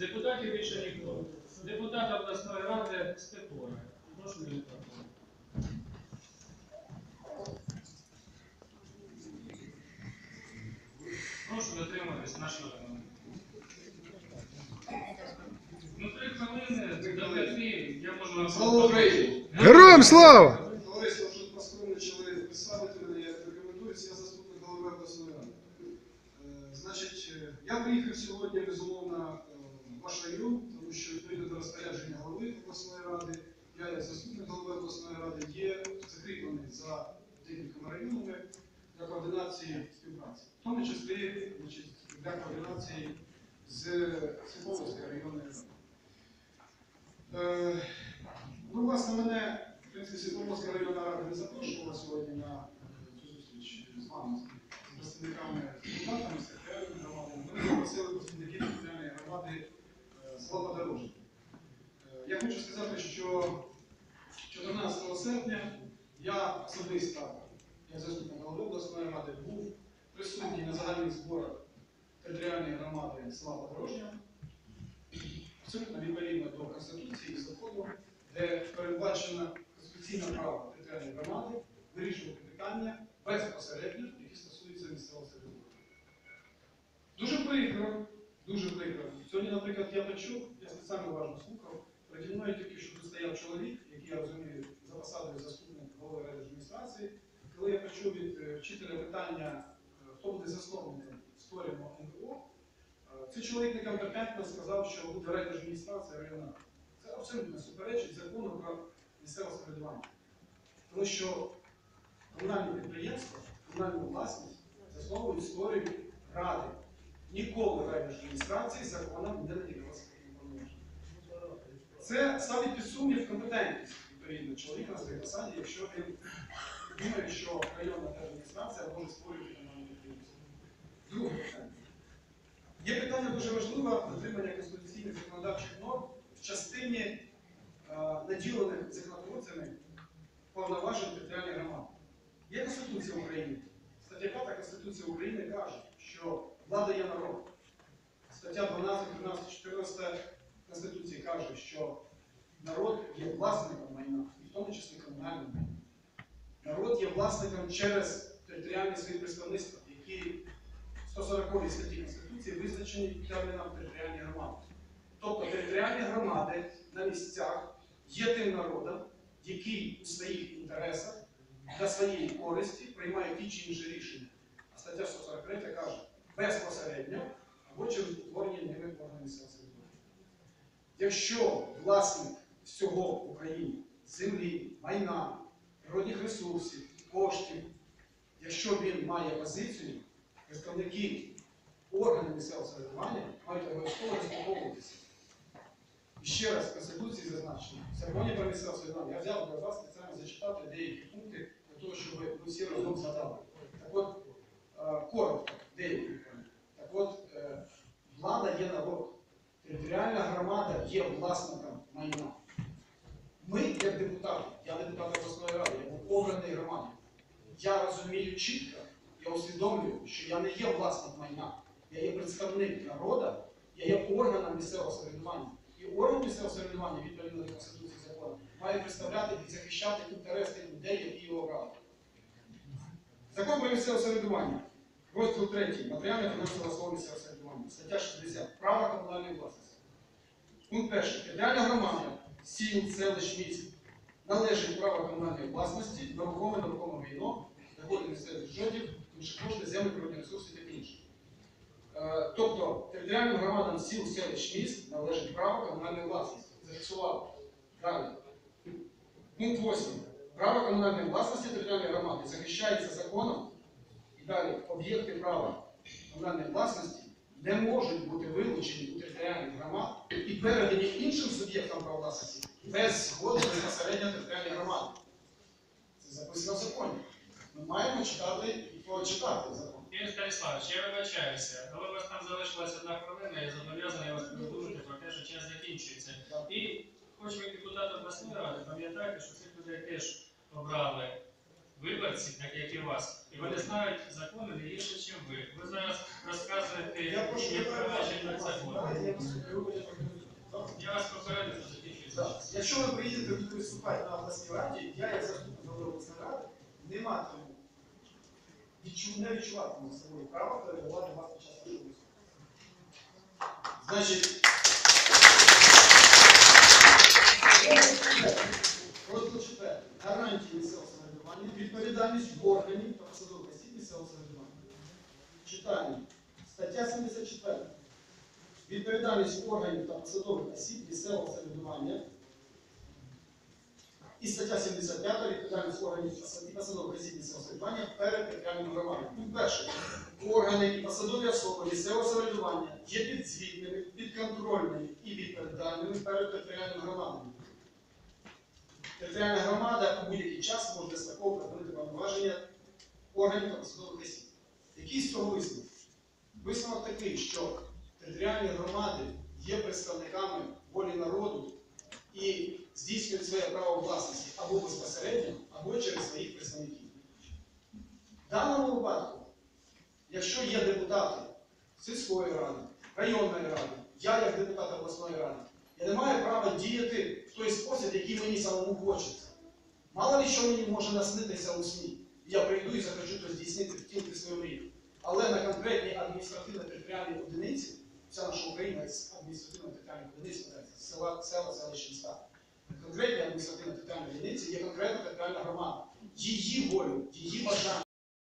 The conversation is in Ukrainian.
депутатів більше ніхто. Депутат обласної ради Степора. Прошу мікрофон. Прошу дотримуватись нашого регламенту. Ну, три хвилини п'яти, я можу вам Слава Україні! Героям слава! Товариство, вже поскромничали представити мене, я рекомендуюся, я заступник голови обласної ради. Е, Значить, е, я приїхав сьогодні, безумовно, ваш район, тому що відповідно до розпорядження голови обласної ради, я як заступник голови обласної ради є закріплений за декількома районами для координації співпраці. В тому числі значить, для координації з Світловської районної ради. Е, Ну, власне, мене, в принципі, Світловодська районна рада не запрошувала сьогодні на е, цю зустріч з вами, з представниками депутатами, секретарями громади. Вони запросили представників територіальної громади з Е, Я хочу сказати, що 14 серпня я особисто, як заступник голови обласної ради, був присутній на загальних зборах територіальної громади села Подорожня абсолютно відповідно до Конституції і закону, де передбачено конституційне право територіальної громади вирішувати питання безпосередньо, які стосуються місцевого самоврядування. Дуже прикро, дуже прикро. Сьогодні, наприклад, я почув, я спеціально уважно слухав, переді мною тільки що стояв чоловік, який я розумію за посадою заступник голови адміністрації. Коли я почув від е, вчителя питання, е, хто буде засновником створюваного НГО, Е, Цей чоловік некомпетентно сказав, що буде райдержадміністрація районна. Це абсолютно суперечить закону про місцеве самоврядування. Тому що комунальні підприємства, комунальну власність засновують, створюють ради. Ніколи райдержадміністрації законом не наділилася таким повноваженням. Це ставить під сумнів компетентність відповідно чоловіка на своїй посаді, якщо він думає, що районна адміністрація може створювати комунальне підприємство. Друге питання. Є питання дуже важливе дотримання конституційних законодавчих норм в частині е, наділених законотворцями повноважень територіальної громади. Є Конституція України. Стаття 5 Конституції України каже, що влада є народ. Стаття 12, 13, 14 Конституції каже, що народ є власником майна, і в тому числі комунального майна. Народ є власником через територіальні свої представництва, які в 140 статті Конституції визначені терміном територіальні громади. Тобто територіальні громади на місцях є тим народом, який у своїх інтересах для своєї користі приймає ті чи інші рішення. А стаття 143 каже безпосередньо або через утворення ними органів самоврядування. Якщо власник всього в Україні землі, майна, природних ресурсів, коштів, якщо він має позицію, представники органів місцевого самоврядування мають обов'язково розпаковуватися. І ще раз в Конституції зазначено, законі про місцеве самоврядування, я взяв для вас спеціально зачитати деякі пункти для того, щоб ви всі разом згадали. Так от, е, коротко, деякі от, е, влада є народ. Територіальна громада є власником майна. Ми, як депутати, я депутат обласної ради, я був обраний громадою. Я розумію чітко, я усвідомлюю, що я не є власник майна. Я є представник народу, я є органом місцевого самоврядування. І орган місцевого самоврядування, відповідно до Конституції закону, має представляти і захищати інтерес тих людей, які його обрали. Закон про місцеве самоврядування. Розділ 3. Матеріальне фінансове основа місцевого самоврядування. Стаття 60. Право комунальної власності. Пункт 1. Територіальна громада, сіл, селищ, міст належить право комунальної власності, нерухоме нерухоме майно, доходи місцевих бюджетів, інші кошти, землі, природні ресурси та інше. Е, Тобто територіальним громадам сіл, селищ, міст належить право комунальної власності. Зафіксували. Далі. Пункт 8. Право комунальної власності територіальної громади захищається законом. Далі об'єкти права комунальної власності не можуть бути вилучені у територіальних громад і передані іншим суб'єктам права власності без згоди безпосередньо територіальної громади. Це записано в законі. Ми маємо читати і почитати закон. Ігор Станіславович, я вибачаюся, але у вас там залишилася одна хвилина, я зобов'язаний вас повідомити про те, що час закінчується. І хоч ви депутат обласної ради, пам'ятайте, що цих людей теж обрали виборці, так як і вас. І вони знають закони не гірше, ніж ви. Ви зараз розказуєте Я прошу як провадження закону. Я вас попередив, що закінчується Якщо ви приїдете будете виступати на обласній раді, я як заступник голови обласної ради не матиму, відчу, не відчуватиму своє право перебувати вас під час вашого виступу. Значить, розділ 4. Гарантії місцевого самоврядування, відповідальність органів та посадових осіб місцевого самоврядування. Читання. Стаття 74. Відповідальність органів та посадових осіб місцевого самоврядування. І стаття 75 відповідальність органів і посадових осіб місцевого самоврядування перед територіальним громадами. Перший. Органи і посадові особи місцевого самоврядування є підзвітними, підконтрольними і відповідальними перед територіальними громадами. Територіальна громада у будь-який час може достроково припинити повноваження органів та посадових осіб. Який з цього висновок? Висновок такий, що територіальні громади є представниками волі народу і здійснюють своє право власності або безпосередньо, або через своїх представників. В даному випадку, якщо є депутати сільської ради, районної ради, я як депутат обласної ради, я не маю права діяти в той спосіб, який мені самому хочеться. Мало ли що мені може наснитися у СМІ. Я прийду і захочу то здійснити втілити свою мрію. Але на конкретній адміністративно-територіальній одиниці, вся наша Україна з адміністративно-територіальних одиниць села, села, селища, міста. На конкретній адміністративно-територіальній одиниці є конкретна територіальна громада. Її волю, її бажання.